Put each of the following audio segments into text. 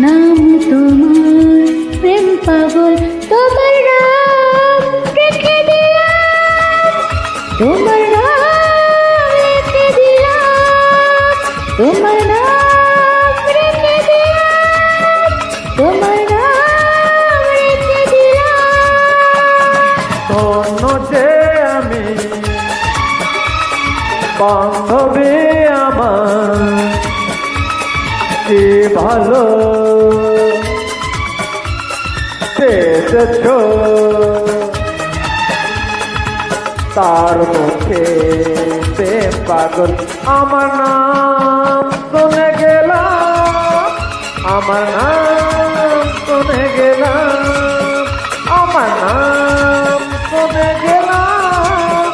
নাম তোমার, প্রেম পাগল, তোমার নাম রেখে দিলাম। তোমার নাম রেখে দিলাম। তোমার নাম রেখে দিলাম। তোমার নাম রেখে দিলাম। ধন্য যে আমি, বান্ধবী আমার কি ভালো। পেয়েছ তার মুখে প্রেম পাগল। আমার নাম শুনে গেলাম আমার নাম শুনে গেলাম আমার নাম শুনে গেলাম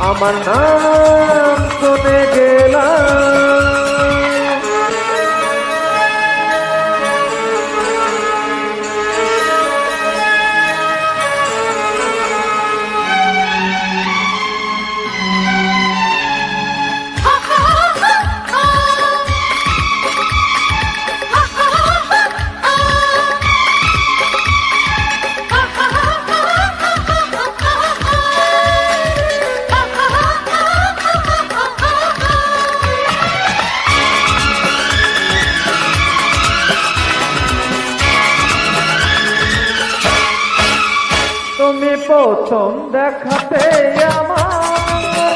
আমার নাম শুনে গেলাম প্রথম দেখাতে আমার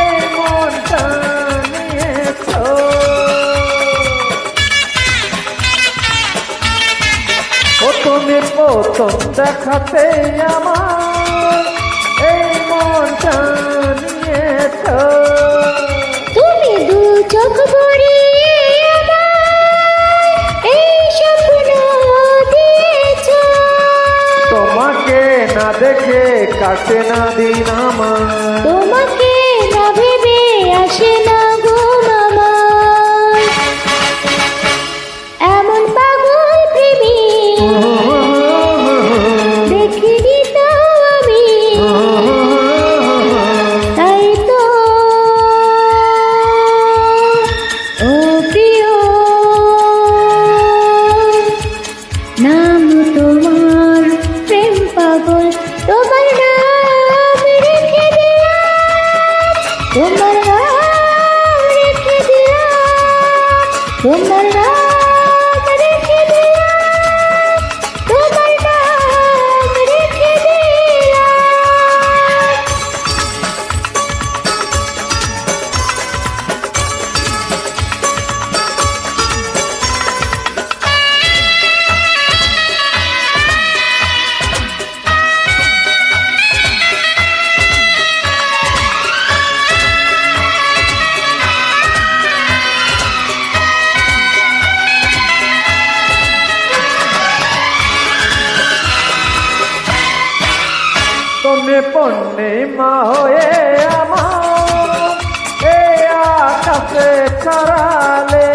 এই মনটা নিয়েছ। প্রথম দেখাতে আমার এই মনটা নিয়েছ। তুমি দু চোখ কাটে না দিন তোমাকে না ভেবে আসে না ঘুম আমার এমন পাগল প্রেমী দেখিনি তো আমি। তাই তো ও প্রিয় নাম তোমার প্রেম পাগল, তোমার দিলাম পূর্ণিমা হয়ে আমার এ আকাশে ছড়ালে।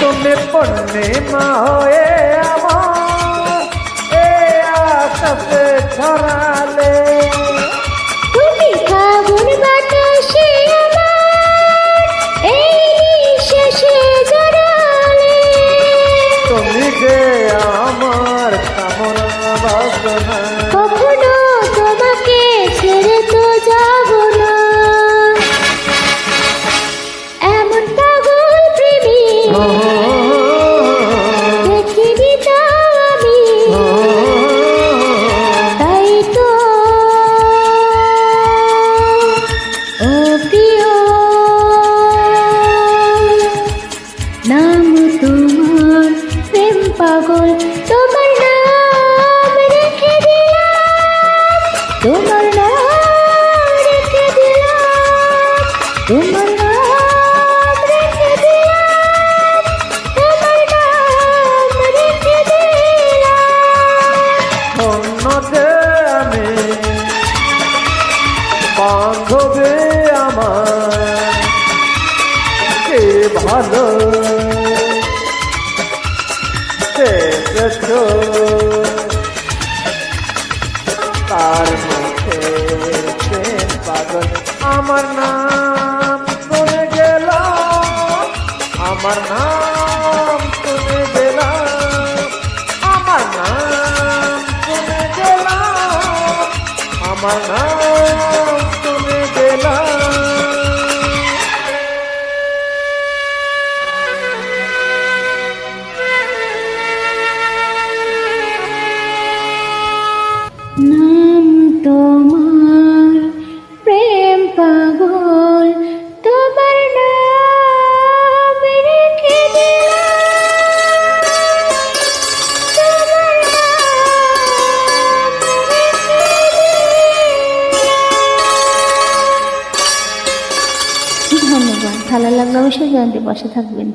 তুমি পূর্ণিমা হয়ে কখনো তোমাকে ছেড়ে তো যাব না। এমন পাগল প্রেমী পৃথিবীটা আমি। তাই তো প্রিয় নাম তোমার প্রেম পাগল। ভালো। তার মুখে পাগল আমার নাম শুনে গেল, আমার নাম শুনে গেল, আমার নাম শুনে গেল, আমার নাম শুনে গেল। অবশ্যই জানতে পাশে থাকবেন।